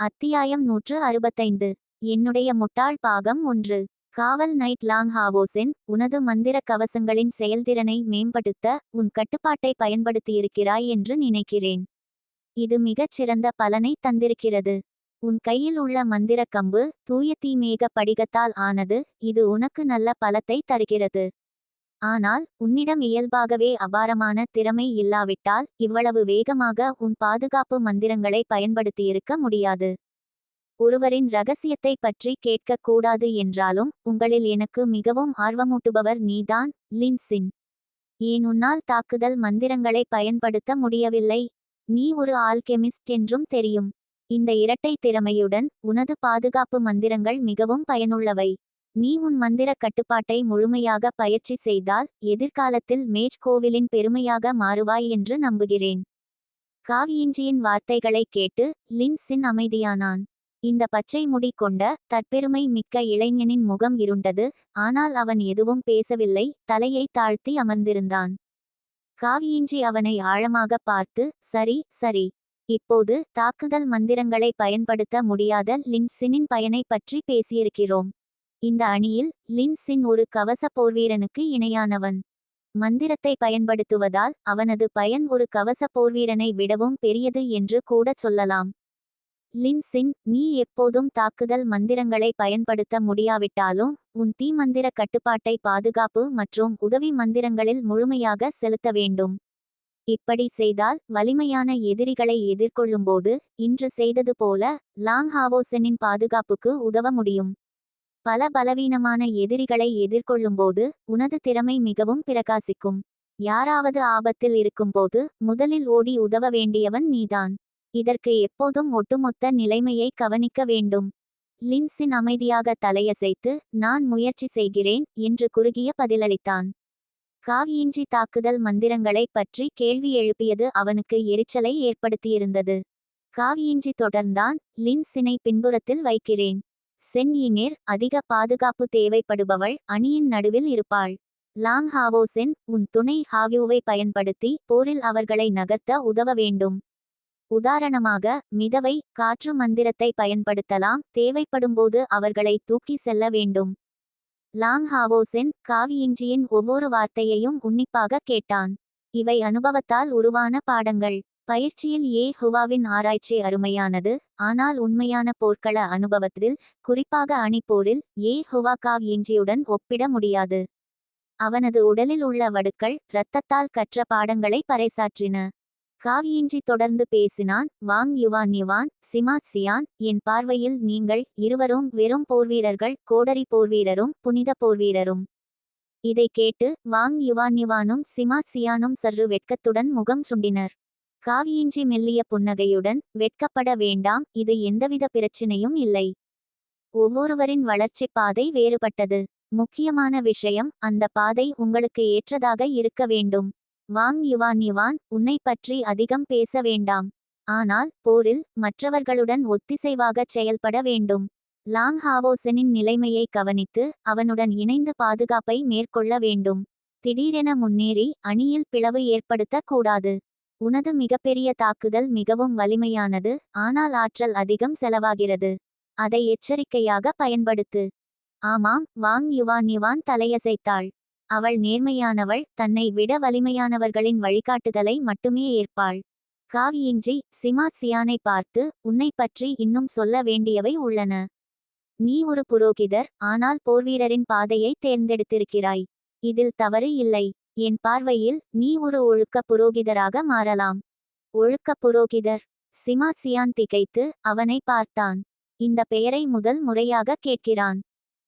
அத்தியாயம் நூற்று அறுபத்தைந்து. என்னுடைய முட்டாள் பாகம் ஒன்று. காவல் நைட் லாங் ஹாவோசென் உனது மந்திர கவசங்களின் செயல்திறனை மேம்படுத்த உன் கட்டுப்பாட்டை பயன்படுத்தியிருக்கிறாய் என்று நினைக்கிறேன். இது மிகச் சிறந்த பலனை தந்திருக்கிறது. உன் கையில் உள்ள மந்திர கம்பு தூய தீமேக படிகத்தால் ஆனது இது உனக்கு நல்ல பலத்தை தருகிறது. ஆனால் உன்னிடம் இயல்பாகவே அபாரமான திறமை இல்லாவிட்டால் இவ்வளவு வேகமாக உன் பாதுகாப்பு மந்திரங்களை பயன்படுத்தியிருக்க முடியாது. ஒருவரின் ரகசியத்தை பற்றி கேட்கக் கூடாது என்றாலும் உங்களில் எனக்கு மிகவும் ஆர்வமூட்டுபவர் நீதான் லின்சின் ஏன் உன்னால் தாக்குதல் மந்திரங்களை பயன்படுத்த முடியவில்லை? நீ ஒரு ஆல்கெமிஸ்ட் என்றும் தெரியும். இந்த இரட்டை திறமையுடன் உனது பாதுகாப்பு மந்திரங்கள் மிகவும் பயனுள்ளவை. நீ உன் மந்திர கட்டுப்பாட்டை முழுமையாக பயிற்சி செய்தால் எதிர்காலத்தில் மேஜ் கோவிலின் பெருமையாக மாறுவாய் என்று நம்புகிறேன். காவியின்றியின் வார்த்தைகளை கேட்டு லின்சின் அமைதியானான். இந்த பச்சை முடி கொண்ட தற்பெருமை மிக்க இளைஞனின் முகம் இருண்டது ஆனால் அவன் எதுவும் பேசவில்லை தலையை தாழ்த்தி அமர்ந்திருந்தான். காவியின்றி அவனை ஆழமாக பார்த்து சரி சரி. இப்போது தாக்குதல் மந்திரங்களை பயன்படுத்த முடியாத லின்சினின் பயனை பற்றி பேசியிருக்கிறோம். இந்த அணியில் லின்சின் ஒரு கவச போர்வீரனுக்கு இணையானவன். மந்திரத்தை பயன்படுத்துவதால் அவனது பயன் ஒரு கவச போர்வீரனை விடவும் பெரியது என்று கூட சொல்லலாம். லின்சின் நீ எப்போதும் தாக்குதல் மந்திரங்களை பயன்படுத்த முடியாவிட்டாலும் உன் தீ மந்திர கட்டுப்பாட்டை பாதுகாப்பு மற்றும் உதவி மந்திரங்களில் முழுமையாக செலுத்த வேண்டும். இப்படி செய்தால் வலிமையான எதிரிகளை எதிர்கொள்ளும்போது இன்று செய்தது போல லாங் ஹாவோசனின் பாதுகாப்புக்கு உதவ முடியும். பல பலவீனமான எதிரிகளை எதிர்கொள்ளும்போது உனது திறமை மிகவும் பிரகாசிக்கும். யாராவது ஆபத்தில் இருக்கும்போது முதலில் ஓடி உதவ வேண்டியவன் நீதான். இதற்கு எப்போதும் ஒட்டுமொத்த நிலைமையை கவனிக்க வேண்டும். லின்சின் அமைதியாக தலையசைத்து நான் முயற்சி செய்கிறேன் என்று குறுகிய பதிலளித்தான். காவியின்றி தாக்குதல் மந்திரங்களை பற்றி கேள்வி எழுப்பியது அவனுக்கு எரிச்சலை ஏற்படுத்தியிருந்தது. காவியின்றி தொடர்ந்தான் லின்சினை பின்புறத்தில் வைக்கிறேன். சென்யினேர் அதிக பாதுகாப்பு தேவைப்படுபவள் அணியின் நடுவில் இருப்பாள். லாங் ஹாவோசென் உன் துணை ஹாவியூவை பயன்படுத்தி போரில் அவர்களை நகர்த்த உதவ வேண்டும். உதாரணமாக மிதவை காற்று மந்திரத்தை பயன்படுத்தலாம் தேவைப்படும்போது அவர்களை தூக்கி செல்ல வேண்டும். லாங் ஹாவோசென் காவியின்றியின் ஒவ்வொரு வார்த்தையையும் உன்னிப்பாக கேட்டான். இவை அனுபவத்தால் உருவான பாடங்கள். பயிற்சியில் ஏ ஹுவாவின் ஆராய்ச்சி அருமையானது. ஆனால் உண்மையான போர்க்கள அனுபவத்தில் குறிப்பாக அணிப்போரில் ஏ ஹுவா காவ் இஞ்சியுடன் ஒப்பிட முடியாது. அவனது உடலில் உள்ள வடுக்கள் இரத்தத்தால் கற்ற பாடங்களை பறைசாற்றின. காவியின்றி தொடர்ந்து பேசினான் Wang Yuan Yuan Sima Qian என் பார்வையில் நீங்கள் இருவரும் வெறும் போர்வீரர்கள் கோடரி போர்வீரரும் புனித போர்வீரரும். இதை கேட்டு வாங் யுவான் யுவானும் சிமா சியானும் சற்று வெட்கத்துடன் முகம் சுண்டினர். காவியின்றி மெல்லிய புன்னகையுடன் வெட்கப்பட வேண்டாம் இது எந்தவித பிரச்சினையும் இல்லை. ஒவ்வொருவரின் வளர்ச்சி பாதை வேறுபட்டது. முக்கியமான விஷயம் அந்த பாதை உங்களுக்கு ஏற்றதாக இருக்க வேண்டும். வாங் யுவான் யுவான் உன்னை பற்றி அதிகம் பேச வேண்டாம். ஆனால் போரில் மற்றவர்களுடன் ஒத்திசைவாகச் செயல்பட வேண்டும். லாங் ஹாவோசனின் நிலைமையை கவனித்து அவனுடன் இணைந்து பாதுகாப்பை மேற்கொள்ள வேண்டும். திடீரென முன்னேறி அணியில் பிளவு ஏற்படுத்தக்கூடாது உனது மிகப்பெரிய தாக்குதல் மிகவும் வலிமையானது ஆனால் ஆற்றல் அதிகம் செலவாகிறது. அதை எச்சரிக்கையாக பயன்படுத்து. ஆமாம் வாங் யுவான் யுவான் தலையசைத்தாள். அவள் நேர்மையானவள் தன்னை விட வலிமையானவர்களின் வழிகாட்டுதலை மட்டுமே ஏற்பாள். காவியின்றி சிமா சியானை பார்த்து உன்னை பற்றி இன்னும் சொல்ல வேண்டியவை உள்ளன. நீ ஒரு புரோகிதர் ஆனால் போர்வீரரின் பாதையை தேர்ந்தெடுத்திருக்கிறாய். இதில் தவறு இல்லை. என் பார்வையில் நீ ஒரு ஒழுக்க புரோகிதராக மாறலாம். ஒழுக்க புரோகிதர். சிமா சியான் திகைத்து அவனை பார்த்தான். இந்த பெயரை முதல் முறையாக கேட்கிறான்.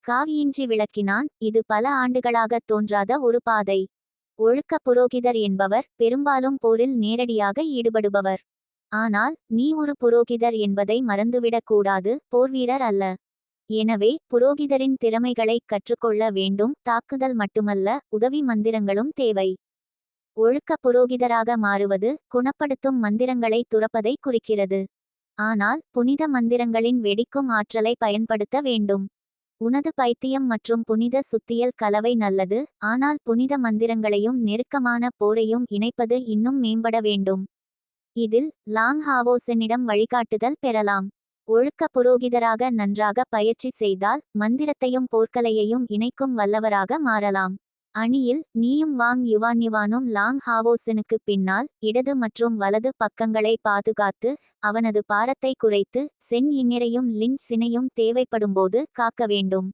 காவியின்றி விளக்கினான் இது பல ஆண்டுகளாக தோன்றாத ஒரு பாதை. ஒழுக்க புரோகிதர் என்பவர் பெரும்பாலும் போரில் நேரடியாக ஈடுபடுபவர். ஆனால் நீ ஒரு புரோகிதர் என்பதை மறந்துவிடக் கூடாது போர்வீரர் அல்ல. எனவே புரோகிதரின் திறமைகளை கற்றுக்கொள்ள வேண்டும் தாக்குதல் மட்டுமல்ல உதவி மந்திரங்களும் தேவை. ஒழுக்க புரோகிதராக மாறுவது குணப்படுத்தும் மந்திரங்களை துறப்பதை குறிக்கிறது. ஆனால் புனித மந்திரங்களின் வெடிக்கும் ஆற்றலை பயன்படுத்த வேண்டும். உனது பைத்தியம் மற்றும் புனித சுத்தியல் கலவை நல்லது ஆனால் புனித மந்திரங்களையும் நெருக்கமான போரையும் இணைப்பது இன்னும் மேம்பட வேண்டும். இதில் லாங் ஹாவோசனிடம் வழிகாட்டுதல் பெறலாம். ஒழுக்க புரோகிதராக நன்றாக பயிற்சி செய்தால் மந்திரத்தையும் போர்க்கலையையும் இணைக்கும் வல்லவராக மாறலாம். அணியில் நீயும் வாங் யுவான் யுவானும் லாங் ஹாவோசனுக்கு பின்னால் இடது மற்றும் வலது பக்கங்களை பாதுகாத்து அவனது பாரத்தை குறைத்து சென் இங்கிரையும் லின் சினையும் தேவைப்படும்போது காக்க வேண்டும்.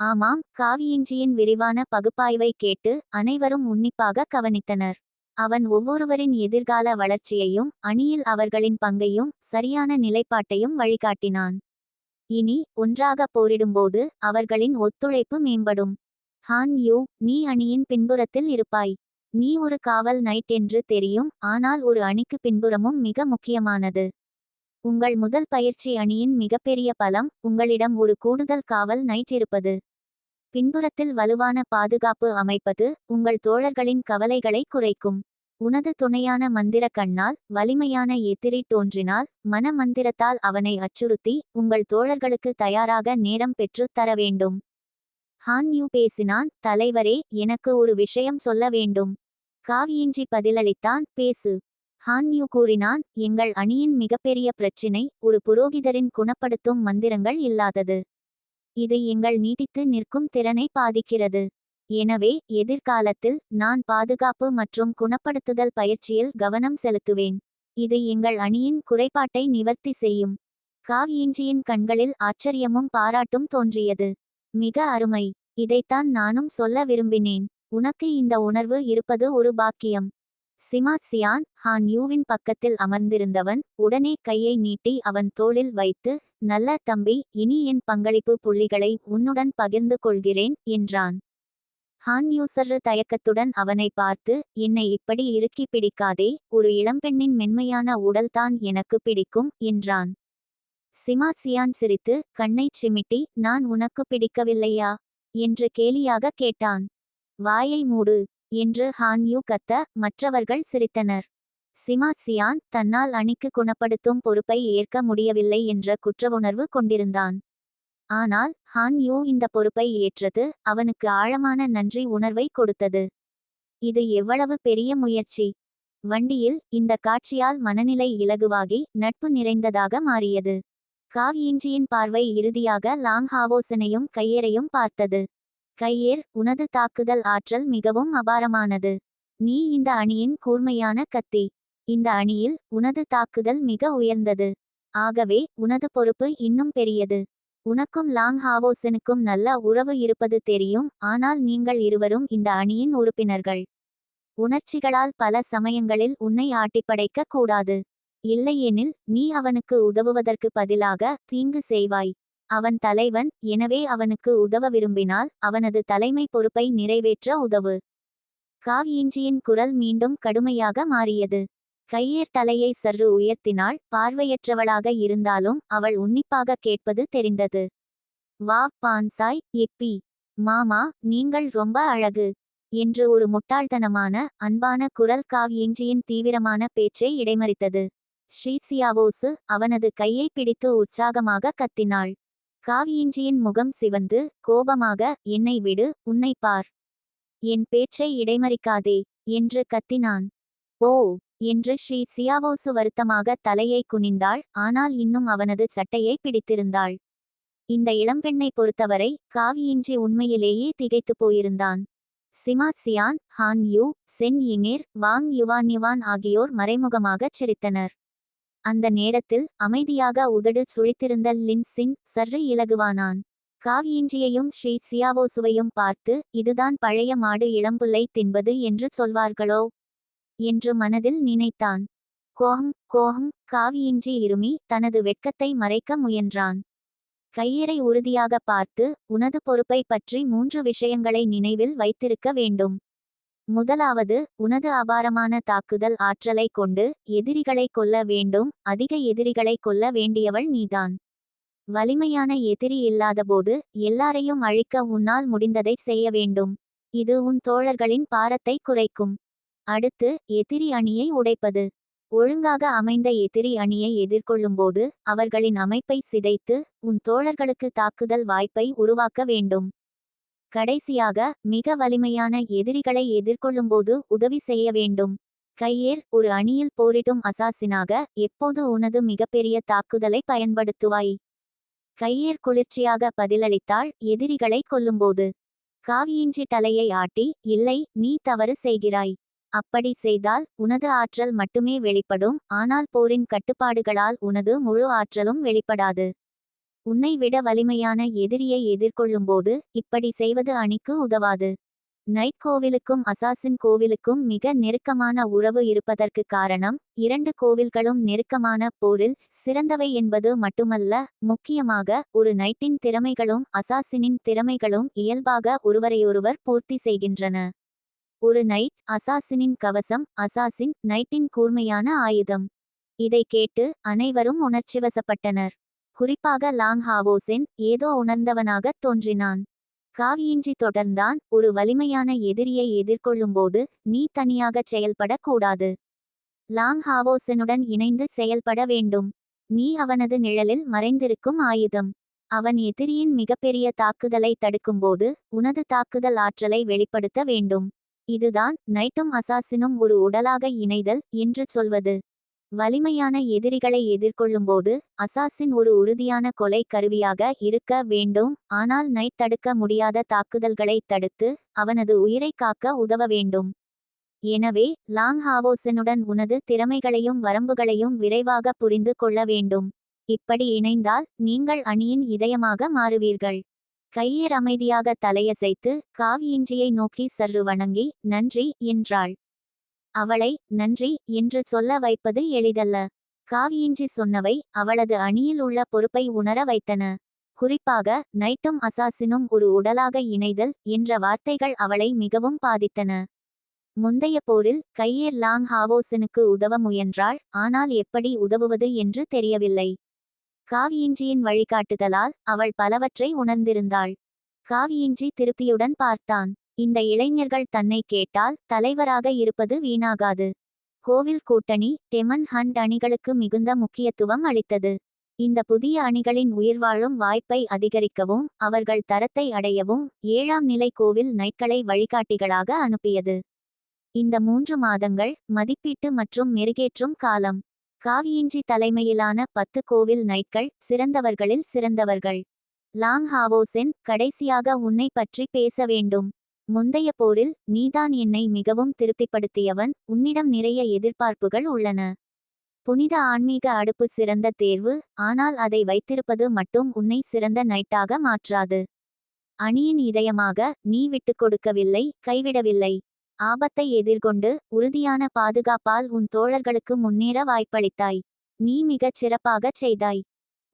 ஆமாம் காவியின்றியின் விரிவான பகுப்பாய்வை கேட்டு அனைவரும் உன்னிப்பாக கவனித்தனர். அவன் ஒவ்வொருவரின் எதிர்கால வளர்ச்சியையும் அணியில் அவர்களின் பங்கையும் சரியான நிலைப்பாட்டையும் வழிகாட்டினான். இனி ஒன்றாக போரிடும்போது அவர்களின் ஒத்துழைப்பு மேம்படும். ஹான் யூ நீ அணியின் பின்புறத்தில் இருப்பாய். நீ ஒரு காவல் நைட் என்று தெரியும் ஆனால் ஒரு அணிக்கு பின்புறமும் மிக முக்கியமானது. உங்கள் முதல் பயிற்சி அணியின் மிகப்பெரிய பலம் உங்களிடம் ஒரு கூடுதல் காவல் நைட் இருப்பது. பின்புறத்தில் வலுவான பாதுகாப்பு அமைப்பது உங்கள் தோழர்களின் கவலைகளை குறைக்கும். உனது துணையான மந்திர கண்ணால் வலிமையான எத்திரி தோன்றினால் மன மந்திரத்தால் அவனை அச்சுறுத்தி உங்கள் தோழர்களுக்கு தயாராக நேரம் பெற்று தர வேண்டும். ஹான் யூ பேசினான் தலைவரே எனக்கு ஒரு விஷயம் சொல்ல வேண்டும். காவியின்றி பதிலளித்தான் பேசு. ஹான் யூ கூறினான் எங்கள் அணியின் மிகப்பெரிய பிரச்சினை ஒரு புரோகிதரின் குணப்படுத்தும் மந்திரங்கள் இல்லாதது. இது எங்கள் நீட்டித்து நிற்கும் திறனை பாதிக்கிறது. எனவே எதிர்காலத்தில் நான் பாதுகாப்பு மற்றும் குணப்படுத்துதல் பயிற்சியில் கவனம் செலுத்துவேன். இது எங்கள் அணியின் குறைபாட்டை நிவர்த்தி செய்யும். காவியிஞ்சியின் கண்களில் ஆச்சரியமும் பாராட்டும் தோன்றியது. மிக அருமை. இதைத்தான் நானும் சொல்ல விரும்பினேன். உனக்கு இந்த உணர்வு இருப்பது ஒரு பாக்கியம். சிமா சியான் ஹான் யூவின் பக்கத்தில் அமர்ந்திருந்தவன் உடனே கையை நீட்டி அவன் தோளில் வைத்து நல்ல தம்பி இனி என் பங்களிப்பு புள்ளிகளை உன்னுடன் பகிர்ந்து கொள்கிறேன் என்றான். ஹான் யூசர் தயக்கத்துடன் அவனை பார்த்து என்னை இப்படி இறுக்கி பிடிக்காதே ஒரு இளம்பெண்ணின் மென்மையான உடல்தான் எனக்கு பிடிக்கும் என்றான். சிமா சியான் சிரித்து கண்ணைச் சிமிட்டி நான் உனக்கு பிடிக்கவில்லையா? என்று கேலியாக கேட்டான். வாயை மூடு என்று ஹான் யூ கத்த மற்றவர்கள் சிரித்தனர். சிமா சியான் தன்னால் அணிக்கு குணப்படுத்தும் பொறுப்பை ஏற்க முடியவில்லை என்ற குற்றவுணர்வு கொண்டிருந்தான். ஆனால் ஹான் யூ இந்த பொறுப்பை ஏற்றது அவனுக்கு ஆழமான நன்றி உணர்வை கொடுத்தது. இது எவ்வளவு பெரிய முயற்சி. வண்டியில் இந்த காட்சியால் மனநிலை இலகுவாகி நட்பு நிறைந்ததாக மாறியது. காவியிஞ்சியின் பார்வை இறுதியாக லாங் ஹாவோசனையும் கையேரையும் பார்த்தது. கையேர் உனது தாக்குதல் ஆற்றல் மிகவும் அபாரமானது. நீ இந்த அணியின் கூர்மையான கத்தி. இந்த அணியில் உனது தாக்குதல் மிக உயர்ந்தது. ஆகவே உனது பொறுப்பு இன்னும் பெரியது. உனக்கும் லாங் ஹாவோசனுக்கும் நல்ல உறவு இருப்பது தெரியும் ஆனால் நீங்கள் இருவரும் இந்த அணியின் உறுப்பினர்கள். உணர்ச்சிகளால் பல சமயங்களில் உன்னை ஆட்டிப்படைக்க கூடாது. இல்லையெனில் நீ அவனுக்கு உதவுவதற்கு பதிலாக தீங்கு செய்வாய். அவன் தலைவன் எனவே அவனுக்கு உதவ விரும்பினால் அவனது தலைமை பொறுப்பை நிறைவேற்ற உதவு. காவியின்றியின் குரல் மீண்டும் கடுமையாக மாறியது. கையேர் தலையை சற்று உயர்த்தினாள். பார்வையற்றவளாக இருந்தாலும் அவள் உன்னிப்பாக கேட்பது தெரிந்தது. வா பான்சாய் எப்பி மாமா நீங்கள் ரொம்ப அழகு என்று ஒரு முட்டாள்தனமான அன்பான குரல் காவ்யஞ்சியின் தீவிரமான பேச்சை இடைமறித்தது. ஸ்ரீசியாவோசு அவனது கையை பிடித்து உற்சாகமாக கத்தினாள். காவியிஞ்சியின் முகம் சிவந்து கோபமாக என்னை விடு உன்னை பார். என் பேச்சை இடைமறிக்காதே என்று கத்தினான். ஓ என்று ஸ்ரீ சியாவோசு வருத்தமாக தலையை குனிந்தாள். ஆனால் இன்னும் அவனது சட்டையை பிடித்திருந்தாள். இந்த இளம்பெண்ணை பொறுத்தவரை காவியின்றி உண்மையிலேயே திகைத்து போயிருந்தான். Sima Xian Han Yu Chen இங்கேர் Wang Yuan Yuan ஆகியோர் மறைமுகமாகச் சிரித்தனர். அந்த நேரத்தில் அமைதியாக உதடு சுழித்திருந்த லின்சின் சற்று இலகுவானான். காவியின்றியையும் ஸ்ரீ சியாவோசுவையும் பார்த்து இதுதான் பழைய மாடு இளம்புல்லை தின்பது என்று சொல்வார்களோ? என்று மனதில் நினைத்தான். கோஹம் கோஹம் காவியின்றி இருமி தனது வெட்கத்தை மறைக்க முயன்றான். கையரை உறுதியாக பார்த்து உனது பொறுப்பை பற்றி மூன்று விஷயங்களை நினைவில் வைத்திருக்க வேண்டும். முதலாவது உனது அபாரமான தாக்குதல் ஆற்றலை கொண்டு எதிரிகளை கொல்ல வேண்டும். அதிக எதிரிகளை கொல்ல வேண்டியவள் நீதான். வலிமையான எதிரி இல்லாதபோது எல்லாரையும் அழிக்க உன்னால் முடிந்ததை செய்ய வேண்டும். இது உன் தோழர்களின் பாரத்தை குறைக்கும். அடுத்து எதிரி அணியை உடைப்பது. ஒழுங்காக அமைந்த எதிரி அணியை எதிர்கொள்ளும்போது அவர்களின் அமைப்பை சிதைத்து உன் தோழர்களுக்கு தாக்குதல் வாய்ப்பை உருவாக்க வேண்டும். கடைசியாக மிக வலிமையான எதிரிகளை எதிர்கொள்ளும்போது உதவி செய்ய வேண்டும். கையேர் ஒரு அணியில் போரிடும் அசாசினாக எப்போது உனது மிகப்பெரிய தாக்குதலை பயன்படுத்துவாய்? கையேர் குளிர்ச்சியாக பதிலளித்தாள் எதிரிகளை கொல்லும்போது. காவியின்றி தலையை ஆட்டி இல்லை நீ தவறு செய்கிறாய். அப்படி செய்தால் உனது ஆற்றல் மட்டுமே வெளிப்படும் ஆனால் போரின் கட்டுப்பாடுகளால் உனது முழு ஆற்றலும் வெளிப்படாது. உன்னை விட வலிமையான எதிரியை எதிர்கொள்ளும்போது இப்படி செய்வது அணிக்கு உதவாது. நைட் கோவிலுக்கும் அசாசின் கோவிலுக்கும் மிக நெருக்கமான உறவு இருப்பதற்கு காரணம் இரண்டு கோவில்களும் நெருக்கமான போரில் சிறந்தவை என்பது மட்டுமல்ல முக்கியமாக ஒரு நைட்டின் திறமைகளும் அசாசினின் திறமைகளும் இயல்பாக ஒருவரையொருவர் பூர்த்தி செய்கின்றன. ஒரு நைட் அசாசினின் கவசம் அசாசின் நைட்டின் கூர்மையான ஆயுதம். இதை கேட்டு அனைவரும் உணர்ச்சிவசப்பட்டனர். குறிப்பாக லாங் ஹாவோசென் ஏதோ உணர்ந்தவனாகத் தோன்றினான். காவியின்றி தொடர்ந்தான் ஒரு வலிமையான எதிரியை எதிர்கொள்ளும்போது நீ தனியாகச் செயல்படக்கூடாது. லாங் ஹாவோசனுடன் இணைந்து செயல்பட வேண்டும். நீ அவனது நிழலில் மறைந்திருக்கும் ஆயுதம். அவன் எதிரியின் மிகப்பெரிய தாக்குதலை தடுக்கும்போது உனது தாக்குதல் ஆற்றலை வெளிப்படுத்த வேண்டும். இதுதான் நைட்டும் அசாசினும் ஒரு உடலாக இணைதல் என்று சொல்வது. வலிமையான எதிரிகளை எதிர்கொள்ளும்போது அசாசின் ஒரு உறுதியான கொலை கருவியாக இருக்க வேண்டும் ஆனால் நைட் தடுக்க முடியாத தாக்குதல்களை தடுத்து அவனது உயிரை காக்க உதவ வேண்டும். எனவே லாங் ஹாவோசனுடன் உனது திறமைகளையும் வரம்புகளையும் விரைவாக புரிந்து கொள்ள வேண்டும். இப்படி இணைந்தால் நீங்கள் அணியின் இதயமாக மாறுவீர்கள். கையர் அமைதியாக தலையசைத்து காவியின்றியை நோக்கி சர்று வணங்கி நன்றி என்றாள். அவளை நன்றி என்று சொல்ல வைப்பது எளிதல்ல. காவியின்றி சொன்னவை அவளது அணியில் உள்ள பொறுப்பை உணர வைத்தன. குறிப்பாக நைட்டும் அசாசினும் ஒரு உடலாக இணைதல் என்ற வார்த்தைகள் அவளை மிகவும் பாதித்தன. முந்தைய போரில் கையேர் லாங் ஹாவோசனுக்கு உதவ முயன்றாள் ஆனால் எப்படி உதவுவது என்று தெரியவில்லை. காவியின்றியின் வழிகாட்டுதலால் அவள் பலவற்றை உணர்ந்திருந்தாள். காவியின்றி திருப்தியுடன் பார்த்தான். இந்த இளைஞர்கள் தன்னை கேட்டால் தலைவராக இருப்பது வீணாகாது. கோவில் கூட்டணி டெமன் ஹண்ட் அணிகளுக்கு மிகுந்த முக்கியத்துவம் அளித்தது. இந்த புதிய அணிகளின் உயிர்வாழும் வாய்ப்பை அதிகரிக்கவும் அவர்கள் தரத்தை அடையவும் ஏழாம் நிலை கோவில் நைட்களை வழிகாட்டிகளாக அனுப்பியது. இந்த மூன்று மாதங்கள் மதிப்பீட்டு மற்றும் மெருகேற்றும் காலம். காவியின்றி தலைமையிலான பத்து கோவில் நைட்கள் சிறந்தவர்களில் சிறந்தவர்கள். லாங் ஹாவோசென் கடைசியாக உன்னை பற்றி பேச வேண்டும். முந்தைய போரில் நீதான் என்னை மிகவும் திருப்திப்படுத்தியவன். உன்னிடம் நிறைய எதிர்பார்ப்புகள் உள்ளன. புனித ஆன்மீக அடுப்பு சிறந்த தேர்வு. ஆனால் அதை வைத்திருப்பது மட்டும் உன்னை சிறந்த நைட்டாக மாற்றாது. அணியின் இதயமாக நீ விட்டுக் கொடுக்கவில்லை கைவிடவில்லை. ஆபத்தை எதிர்கொண்டு உறுதியான பாதுகாப்பால் உன் தோழர்களுக்கு முன்னேற வாய்ப்பளித்தாய். நீ மிகச் சிறப்பாகச் செய்தாய்.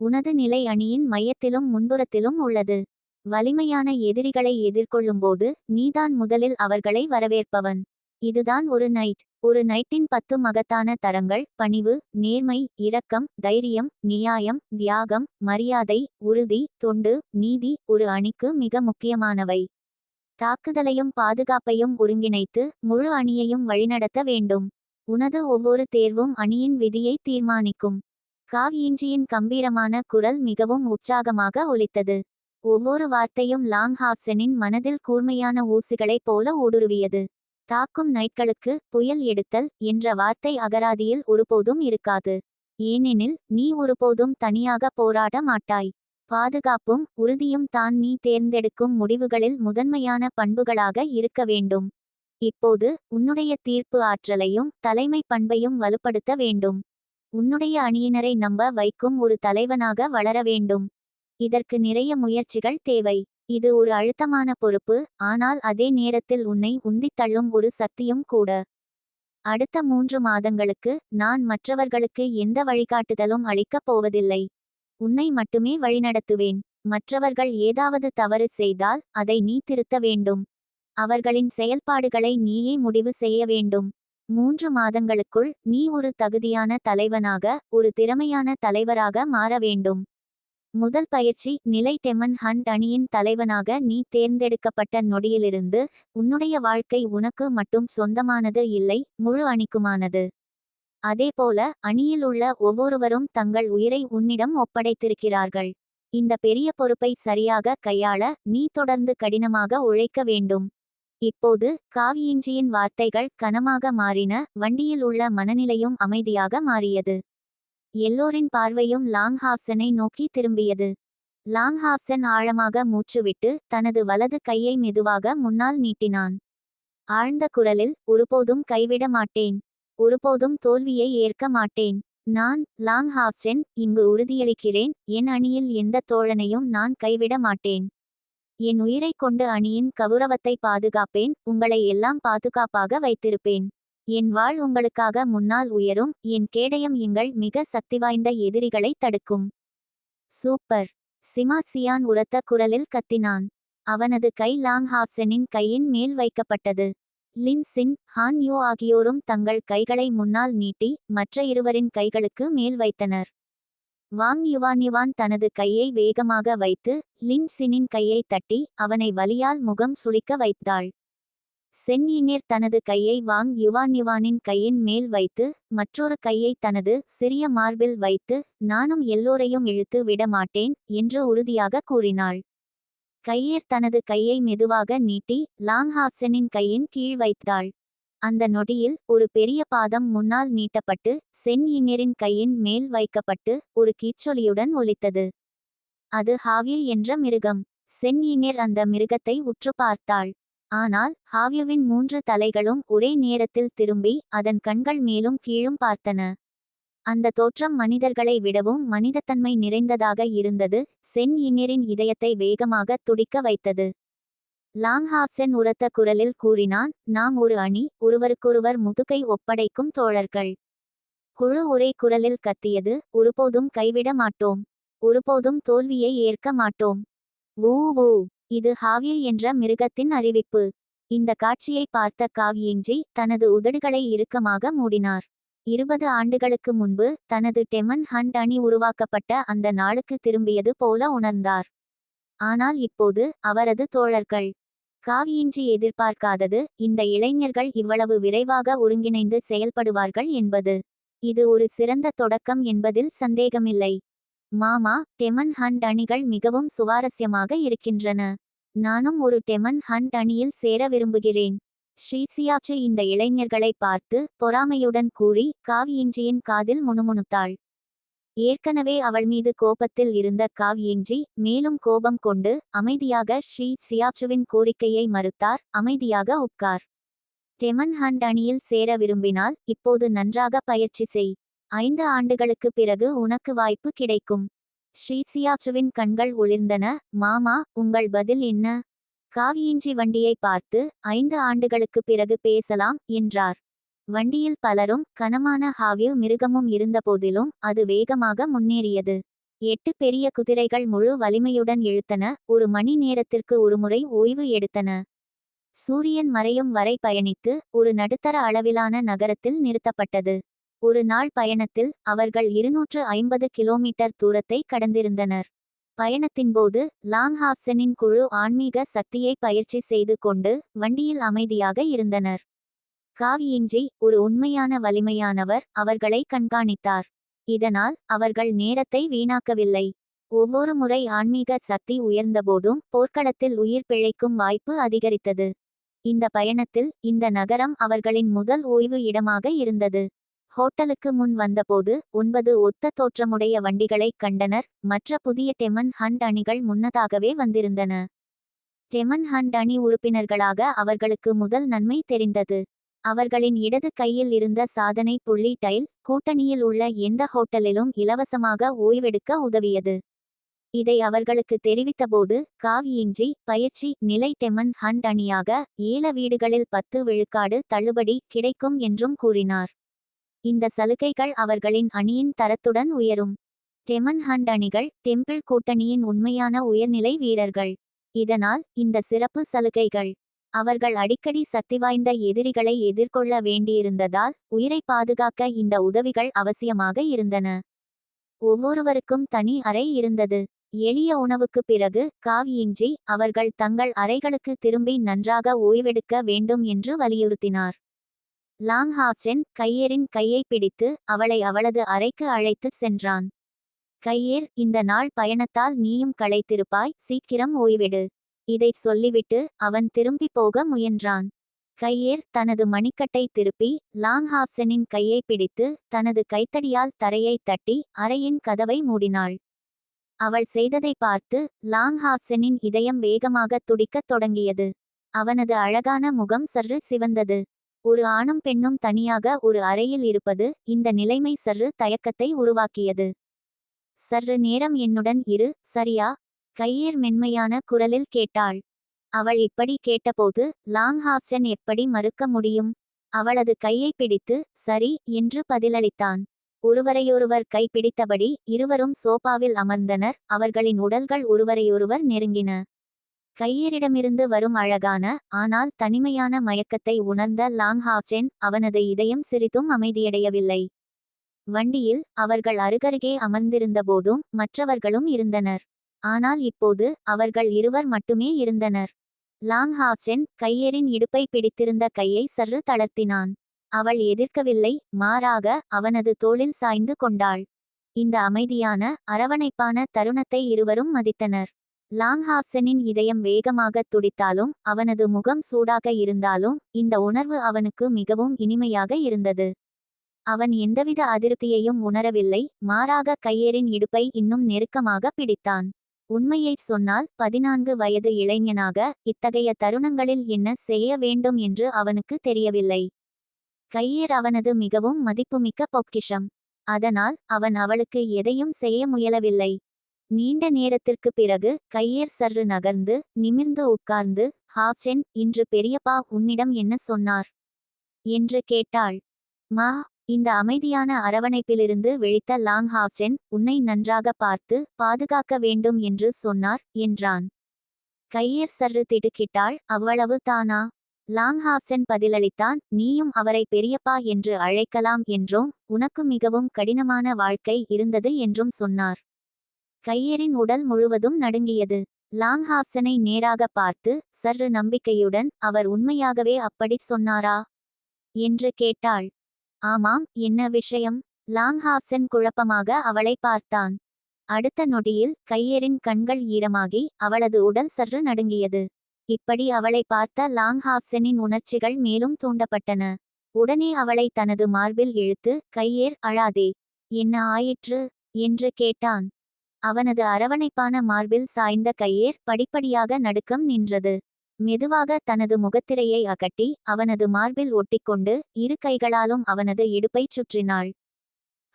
உனது நிலை அணியின் மையத்திலும் முன்புறத்திலும் உள்ளது. வலிமையான எதிரிகளை எதிர்கொள்ளும்போது நீதான் முதலில் அவர்களை வரவேற்பவன். இதுதான் ஒரு நைட். ஒரு நைட்டின் பத்து மகத்தான தரங்கள் பணிவு நேர்மை இரக்கம் தைரியம் நியாயம் தியாகம் மரியாதை உறுதி தொண்டு நீதி ஒரு அணிக்கு மிக முக்கியமானவை. தாக்குதலையும் பாதுகாப்பையும் ஒருங்கிணைத்து முழு அணியையும் வழிநடத்த வேண்டும். உனது ஒவ்வொரு தேர்வும் அணியின் விதியை தீர்மானிக்கும். காவியின்றியின் கம்பீரமான குரல் மிகவும் உற்சாகமாக ஒலித்தது. ஒவ்வொரு வார்த்தையும் லாங் ஹாப்சனின் மனதில் கூர்மையான ஊசிகளைப் போல ஊடுருவியது. தாக்கும் நைட்களுக்கு புயல் எடுத்தல் என்ற வார்த்தை அகராதியில் ஒருபோதும் இருக்காது. ஏனெனில் நீ ஒருபோதும் தனியாக போராட மாட்டாய். பாதுகாப்பும் உறுதியும் தான் நீ தேர்ந்தெடுக்கும் முடிவுகளில் முதன்மையான பண்புகளாக இருக்க வேண்டும். இப்போது உன்னுடைய தீர்ப்பு ஆற்றலையும் தலைமை பண்பையும் வலுப்படுத்த வேண்டும். உன்னுடைய அணியினரை நம்ப வைக்கும் ஒரு தலைவனாக வளர வேண்டும். இதற்கு நிறைய முயற்சிகள் தேவை. இது ஒரு அழுத்தமான பொறுப்பு ஆனால் அதே நேரத்தில் உன்னை உந்தித் தள்ளும் ஒரு சக்தியும் கூட. அடுத்த மூன்று மாதங்களுக்கு நான் மற்றவர்களுக்கு எந்த வழிகாட்டுதலும் அளிக்கப் போவதில்லை. உன்னை மட்டுமே வழிநடத்துவேன். மற்றவர்கள் ஏதாவது தவறு செய்தால் அதை நீ திருத்த வேண்டும். அவர்களின் செயல்பாடுகளை நீயே முடிவு செய்ய வேண்டும். மூன்று மாதங்களுக்குள் நீ ஒரு தகுதியான தலைவனாக ஒரு திறமையான தலைவராக மாற வேண்டும். முதல் பயிற்சி நிலை டெமன் ஹண்ட் அணியின் தலைவனாக நீ தேர்ந்தெடுக்கப்பட்ட நொடியிலிருந்து உன்னுடைய வாழ்க்கை உனக்கு மட்டும் சொந்தமானது இல்லை முழு அணிக்குமானது. அதேபோல அணியில் உள்ள ஒவ்வொருவரும் தங்கள் உயிரை உன்னிடம் ஒப்படைத்திருக்கிறார்கள். இந்த பெரிய பொறுப்பை சரியாக கையாள நீ தொடர்ந்து கடினமாக உழைக்க வேண்டும். இப்போது காவியின்ஜியின் வார்த்தைகள் கனமாக மாறின வண்டியில் உள்ள மனநிலையும் அமைதியாக மாறியது. எல்லோரின் பார்வையும் லாங் ஹாப்சனை நோக்கி திரும்பியது. லாங் ஹாப்சன் ஆழமாக மூச்சுவிட்டு தனது வலது கையை மெதுவாக முன்னால் நீட்டினான். ஆழ்ந்த குரலில் ஒருபோதும் கைவிட மாட்டேன். ஒருபோதும் தோல்வியை ஏற்க மாட்டேன். நான் லாங் ஹாஃப்சென் இங்கு உறுதியளிக்கிறேன். என் அணியில் எந்த தோழனையும் நான் கைவிட மாட்டேன். என் உயிரைக் கொண்டு அணியின் கௌரவத்தை பாதுகாப்பேன். உங்களை எல்லாம் பாதுகாப்பாக வைத்திருப்பேன். என் வாழ் உங்களுக்காக முன்னால் உயரும். என் கேடயம் எங்கள் மிக சக்திவாய்ந்த எதிரிகளை தடுக்கும். சூப்பர். சிமா சியான் உரத்த குரலில் கத்தினான். அவனது கை லாங் ஹாப்சனின் கையின் மேல் வைக்கப்பட்டது. லின் சின் ஹான் ஆகியோரும் தங்கள் கைகளை முன்னால் நீட்டி மற்ற இருவரின் கைகளுக்கு மேல் வைத்தனர். வாங் யுவான் தனது கையை வேகமாக வைத்து லின் சினின் கையை தட்டி அவனை வலியால் முகம் சுளிக்க வைத்தாள். சென்யினேர் தனது கையை வாங் யுவான்யுவானின் கையின் மேல் வைத்து மற்றொரு கையை தனது சிறிய மார்பில் வைத்து நானும் எல்லோரையும் இழுத்து விட மாட்டேன் என்று உறுதியாக கூறினாள். கையேர் தனது கையை மெதுவாக நீட்டி லாங்ஹாப்சனின் கையின் கீழ் வைத்தாள். அந்த நொடியில் ஒரு பெரிய பாதம் முன்னால் நீட்டப்பட்டு சென் இங்கரின் கையின் மேல் வைக்கப்பட்டு ஒரு கீச்சொலியுடன் ஒலித்தது. அது ஹாவ்யே என்ற மிருகம். சென் இங்கர் அந்த மிருகத்தை உற்று பார்த்தாள். ஆனால் ஹாவ்யுவின் மூன்று தலைகளும் ஒரே நேரத்தில் திரும்பி அதன் கண்கள் மேலும் கீழும் பார்த்தன. அந்த தோற்றம் மனிதர்களை விடவும் மனிதத்தன்மை நிறைந்ததாக இருந்தது. சென் இன்னரின் இதயத்தை வேகமாக துடிக்க வைத்தது. லாங்ஹாப்சன் உரத்த குரலில் கூறினான் நாம் ஒரு அணி ஒருவருக்கொருவர் முதுகை ஒப்படைக்கும் தோழர்கள். குழு ஒரே குரலில் கத்தியது ஒருபோதும் கைவிட மாட்டோம். ஒருபோதும் தோல்வியை ஏற்க மாட்டோம். ஊ ஊ இது ஹாவ்யே என்ற மிருகத்தின் அறிவிப்பு. இந்த காட்சியை பார்த்த காவ்யேஞ்சி தனது உதடுகளை இறுக்கமாக மூடினார். இருபது ஆண்டுகளுக்கு முன்பு தனது டெமன் ஹண்ட் அணி உருவாக்கப்பட்ட அந்த நாளுக்கு திரும்பியது போல உணர்ந்தார். ஆனால் இப்போது அவரது தோழர்கள் காவியின்றி எதிர்பார்க்காதது இந்த இளைஞர்கள் இவ்வளவு விரைவாக ஒருங்கிணைந்து செயல்படுவார்கள் என்பது. இது ஒரு சிறந்த தொடக்கம் என்பதில் சந்தேகமில்லை. மாமா டெமன் ஹண்ட் அணிகள் மிகவும் சுவாரஸ்யமாக இருக்கின்றன. நானும் ஒரு டெமன் ஹண்ட் அணியில் சேர விரும்புகிறேன். ஸ்ரீசியாச்சு இந்த இளைஞர்களை பார்த்து பொறாமையுடன் கூறி காவியிஞ்சியின் காதில் முணுமுணுத்தாள். ஏற்கனவே அவள் மீது கோபத்தில் இருந்த காவியஞ்சி மேலும் கோபம் கொண்டு அமைதியாக ஸ்ரீ சியாச்சுவின் கோரிக்கையை மறுத்தார் அமைதியாக உட்கார். டெமன் ஹண்ட் அணியில் சேர விரும்பினால் இப்போது நன்றாக பயிற்சி செய். ஐந்து ஆண்டுகளுக்கு பிறகு உனக்கு வாய்ப்பு கிடைக்கும். ஸ்ரீ சியாச்சுவின் கண்கள் ஒளிர்ந்தன மாமா உங்கள் பதில் என்ன? காவியின்றி வண்டியை பார்த்து ஐந்து ஆண்டுகளுக்கு பிறகு பேசலாம் என்றார். வண்டியில் பலரும் கனமான ஹாவியூ மிருகமும் இருந்தபோதிலும் அது வேகமாக முன்னேறியது. எட்டு பெரிய குதிரைகள் முழு வலிமையுடன் இழுத்தன ஒரு மணி நேரத்திற்கு ஒருமுறை ஓய்வு எடுத்தன. சூரியன் மறையும் வரை பயணித்து ஒரு நடுத்தர அளவிலான நகரத்தில் நிறுத்தப்பட்டது. ஒரு நாள் பயணத்தில் அவர்கள் இருநூற்று ஐம்பது கிலோமீட்டர் தூரத்தை கடந்திருந்தனர். பயணத்தின்போது லாங்ஹாப்சனின் குழு ஆன்மீக சக்தியை பயிற்சி செய்து கொண்டு வண்டியில் அமைதியாக இருந்தனர். காவியின்றி ஒரு உண்மையான வலிமையானவர் அவர்களை கண்காணித்தார். இதனால் அவர்கள் நேரத்தை வீணாக்கவில்லை. ஒவ்வொரு முறை ஆன்மீக சக்தி உயர்ந்தபோதும் போர்க்களத்தில் உயிர் பிழைக்கும் வாய்ப்பு அதிகரித்தது. இந்த பயணத்தில் இந்த நகரம் அவர்களின் முதல் ஓய்வு இடமாக இருந்தது. ஹோட்டலுக்கு முன் வந்தபோது ஒன்பது ஒத்த தோற்றமுடைய வண்டிகளை கண்டனர். மற்ற புதிய டெமன் ஹண்ட் அணிகள் முன்னதாகவே வந்திருந்தன. டெமன் ஹண்ட் அணி உறுப்பினர்களாக அவர்களுக்கு முதல் நன்மை தெரிந்தது. அவர்களின் இடது கையில் இருந்த சாதனை புள்ளி டைல் கூட்டணியில் உள்ள எந்த ஹோட்டலிலும் இலவசமாக ஓய்வெடுக்க உதவியது. இதை அவர்களுக்கு தெரிவித்தபோது காவியின்றி பயிற்சி நிலை டெமன் ஹண்ட் அணியாக ஏல வீடுகளில் பத்து விழுக்காடு தள்ளுபடி கிடைக்கும் என்றும் கூறினார். இந்த சலுகைகள் அவர்களின் அணியின் தரத்துடன் உயரும். டெமன் ஹண்ட் அணிகள் டெம்பிள் கூட்டணியின் உண்மையான உயர்நிலை வீரர்கள். இதனால் இந்த சிறப்பு சலுகைகள். அவர்கள் அடிக்கடி சக்திவாய்ந்த எதிரிகளை எதிர்கொள்ள வேண்டியிருந்ததால் உயிரை பாதுகாக்க இந்த உதவிகள் அவசியமாக இருந்தன. ஒவ்வொருவருக்கும் தனி அறை இருந்தது. எளிய உணவுக்கு பிறகு காவியின்றி அவர்கள் தங்கள் அறைகளுக்கு திரும்பி நன்றாக ஓய்வெடுக்க வேண்டும் என்று வலியுறுத்தினார். லாங் ஹாஃப்சென் கையேரின் கையை பிடித்து அவளை அவளது அறைக்கு அழைத்து சென்றான். கையேர் இந்த நாள் பயணத்தால் நீயும் களைத்திருப்பாய் சீக்கிரம் ஓய்விடு. இதைச் சொல்லிவிட்டு அவன் திரும்பிப் போக முயன்றான். கையேர் தனது மணிக்கட்டை திருப்பி லாங்ஹாப்சனின் கையை பிடித்து தனது கைத்தடியால் தரையை தட்டி அறையின் கதவை மூடினாள். அவள் செய்ததை பார்த்து லாங்ஹாப்சனின் இதயம் வேகமாக துடிக்கத் தொடங்கியது. அவனது அழகான முகம் சற்று சிவந்தது. ஒரு ஆணும் பெண்ணும் தனியாக ஒரு அறையில் இருப்பது இந்த நிலைமை சற்று தயக்கத்தை உருவாக்கியது. சற்று நேரம் என்னுடன் இரு சரியா? கையேர் மென்மையான குரலில் கேட்டாள். அவள் இப்படி கேட்டபோது லாங் லாங்ஹாப்சன் எப்படி மறுக்க முடியும்? அவளது கையை பிடித்து சரி என்று பதிலளித்தான். ஒருவரையொருவர் கைப்பிடித்தபடி இருவரும் சோபாவில் அமர்ந்தனர். அவர்களின் உடல்கள் ஒருவரையொருவர் நெருங்கின. கையரிடமிருந்து வரும் அழகான ஆனால் தனிமையான மயக்கத்தை உணர்ந்த லாங்ஹாப்சென் அவனது இதயம் சிரித்தும் அமைதியடையவில்லை. வண்டியில் அவர்கள் அருகருகே அமர்ந்திருந்தபோதும் மற்றவர்களும் இருந்தனர். ஆனால் இப்போது அவர்கள் இருவர் மட்டுமே இருந்தனர். லாங்ஹாப்சென் கையரின் இடுப்பை பிடித்திருந்த கையை சற்று தளர்த்தினான். அவள் எதிர்க்கவில்லை மாறாக அவனது தோளில் சாய்ந்து கொண்டாள். இந்த அமைதியான அரவணைப்பான தருணத்தை இருவரும் மதித்தனர். லாங்ஹாப்சனின் இதயம் வேகமாக துடித்தாலும் அவனது முகம் சூடாக இருந்தாலும் இந்த உணர்வு அவனுக்கு மிகவும் இனிமையாக இருந்தது. அவன் எந்தவித அதிருப்தியையும் உணரவில்லை மாறாக கையேரின் இடுப்பை இன்னும் நெருக்கமாக பிடித்தான். உண்மையைச் சொன்னால் பதினான்கு வயது இளைஞனாக இத்தகைய தருணங்களில் என்ன செய்ய வேண்டும் என்று அவனுக்கு தெரியவில்லை. கையேர் அவனது மிகவும் மதிப்புமிக்க பொக்கிஷம். அதனால் அவன் அவளுக்கு எதையும் செய்ய முயலவில்லை. நீண்ட நேரத்திற்கு பிறகு கையேர் சர்று நகர்ந்து நிமிர்ந்து உட்கார்ந்து ஹாப்சென் இன்று பெரியப்பா உன்னிடம் என்ன சொன்னார்? என்று கேட்டாள். மா இந்த அமைதியான அரவணைப்பிலிருந்து விழித்த லாங் ஹாப்சென் உன்னை நன்றாக பார்த்து பாதுகாக்க வேண்டும் என்று சொன்னார் என்றான். கையேர் சர்று திடுக்கிட்டாள். அவ்வளவு தானா? லாங் ஹாஃப்சென் பதிலளித்தான். நீயும் அவரை பெரியப்பா என்று அழைக்கலாம் என்றும் உனக்கு மிகவும் கடினமான வாழ்க்கை இருந்தது என்றும் சொன்னார். கையரின் உடல் முழுவதும் நடுங்கியது. லாங்ஹாப்சனை நேராக பார்த்து சற்று நம்பிக்கையுடன் அவர் உண்மையாகவே அப்படிச் சொன்னாரா? என்று கேட்டாள். ஆமாம் என்ன விஷயம் லாங்ஹாப்சன் குழப்பமாக அவளை பார்த்தான். அடுத்த நொடியில் கையரின் கண்கள் ஈரமாகி அவளது உடல் சற்று நடுங்கியது. இப்படி அவளை பார்த்த லாங்ஹாப்சனின் உணர்ச்சிகள் மேலும் தூண்டப்பட்டன. உடனே அவளை தனது மார்பில் இழுத்து கையேர் அழாதே. என்ன ஆயிற்று என்று கேட்டான். அவனது அரவணைப்பான மார்பில் சாய்ந்த கையேர் படிப்படியாக நடுக்கம் நின்றது. மெதுவாக தனது முகத்திரையை அகட்டி அவனது மார்பில் ஒட்டிக்கொண்டு இரு கைகளாலும் அவனது இடுப்பைச் சுற்றினாள்.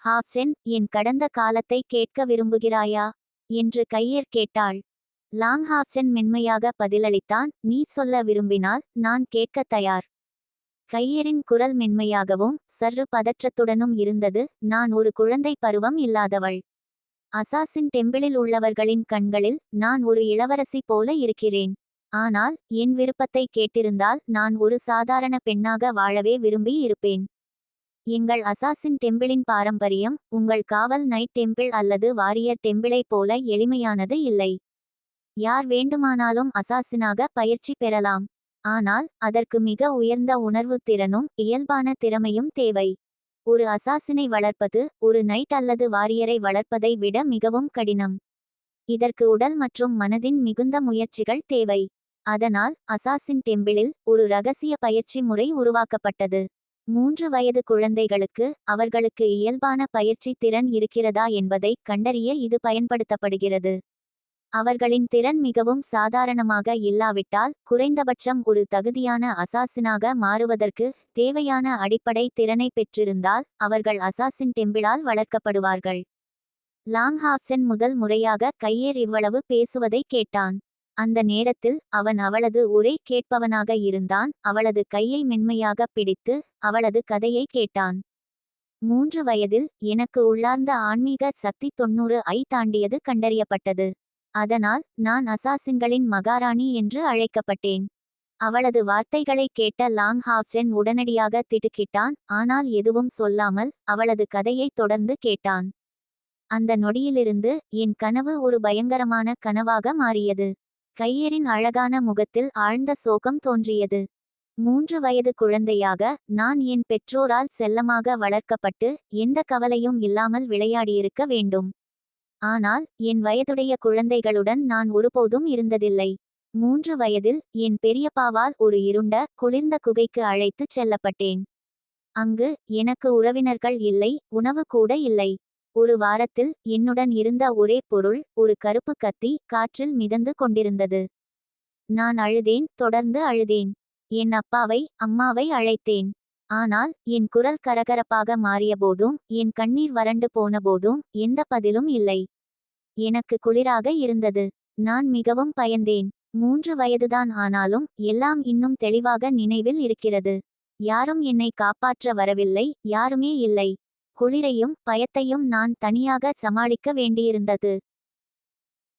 ஹாப்சென் என் கடந்த காலத்தை கேட்க விரும்புகிறாயா என்று கையேர் கேட்டாள். லாங் லாங்ஹாப்சன் மென்மையாக பதிலளித்தான். நீ சொல்ல விரும்பினால் நான் கேட்க தயார் கையரின் குரல் மென்மையாகவும் சற்று பதற்றத்துடனும் இருந்தது. நான் ஒரு குழந்தை பருவம் இல்லாதவள். அசாசின் டெம்பிளில் உள்ளவர்களின் கண்களில் நான் ஒரு இளவரசி போல இருக்கிறேன். ஆனால் என் விருப்பத்தை கேட்டிருந்தால் நான் ஒரு சாதாரண பெண்ணாக வாழவே விரும்பி இருப்பேன். எங்கள் அசாசின் டெம்பிளின் பாரம்பரியம் உங்கள் காவல் நைட் டெம்பிள் அல்லது வாரியர் டெம்பிளைப் போல எளிமையானது இல்லை. யார் வேண்டுமானாலும் அசாசினாக பயிற்சி பெறலாம். ஆனால் அதற்கு மிக உயர்ந்த உணர்வு திறனும் இயல்பான திறமையும் தேவை. ஒரு அசாசினை வளர்ப்பது ஒரு நைட் அல்லது வாரியரை வளர்ப்பதை விட மிகவும் கடினம். இதற்கு உடல் மற்றும் மனதின் மிகுந்த முயற்சிகள் தேவை. அதனால் அசாசின் டெம்பிளில் ஒரு ரகசிய பயிற்சி முறை உருவாக்கப்பட்டது. மூன்று வயது குழந்தைகளுக்கு அவர்களுக்கு இயல்பான பயிற்சி திறன் இருக்கிறதா என்பதை கண்டறிய இது பயன்படுத்தப்படுகிறது. அவர்களின் திறன் மிகவும் சாதாரணமாக இல்லாவிட்டால் குறைந்தபட்சம் ஒரு தகுதியான அசாசினாக மாறுவதற்கு தேவையான அடிப்படை திறனை பெற்றிருந்தால் அவர்கள் அசாசின் டெம்பிளால் வளர்க்கப்படுவார்கள். லாங்ஹாப்சன் முதல் முறையாக கையேர் இவ்வளவு பேசுவதை கேட்டான். அந்த நேரத்தில் அவன் அவளது உரை கேட்பவனாக இருந்தான் அவளது கையை மென்மையாக பிடித்து அவளது கதையை கேட்டான். மூன்று வயதில் எனக்கு உள்ளார்ந்த ஆன்மீக சக்தி தொன்னூறு ஐ தாண்டியது கண்டறியப்பட்டது. அதனால் நான் அசாசின்களின் மகாராணி என்று அழைக்கப்பட்டேன். அவளது வார்த்தைகளை கேட்ட லாங் ஹாப்சென் உடனடியாக திடுக்கிட்டான் ஆனால் எதுவும் சொல்லாமல் அவளது கதையை தொடர்ந்து கேட்டான். அந்த நொடியிலிருந்து என் கனவு ஒரு பயங்கரமான கனவாக மாறியது. கையரின் அழகான முகத்தில் ஆழ்ந்த சோகம் தோன்றியது. மூன்று வயது குழந்தையாக நான் என் பெற்றோரால் செல்லமாக வளர்க்கப்பட்டு எந்த கவலையும் இல்லாமல் விளையாடியிருக்க வேண்டும். ஆனால் என் வயதுடைய குழந்தைகளுடன் நான் ஒருபோதும் இருந்ததில்லை. மூன்று வயதில் என் பெரியப்பாவால் ஒரு இருண்ட குளிர்ந்த குகைக்கு அழைத்துச் செல்லப்பட்டேன். அங்கு எனக்கு உறவினர்கள் இல்லை உணவு கூட இல்லை. ஒரு வாரத்தில் என்னுடன் இருந்த ஒரே பொருள் ஒரு கருப்பு கத்தி காற்றில் மிதந்து கொண்டிருந்தது. நான் அழுதேன் தொடர்ந்து அழுதேன். என் அப்பாவை அம்மாவை அழைத்தேன். ஆனால் என் குரல் கரகரப்பாக மாறியபோதும் என் கண்ணீர் வறண்டு போனபோதும் எந்த பதிலும் இல்லை. எனக்கு குளிராக இருந்தது. நான் மிகவும் பயந்தேன். மூன்று வயதுதான் ஆனாலும் எல்லாம் இன்னும் தெளிவாக நினைவில் இருக்கிறது. யாரும் என்னை காப்பாற்ற வரவில்லை யாருமே இல்லை. குளிரையும் பயத்தையும் நான் தனியாக சமாளிக்க வேண்டியிருந்தது.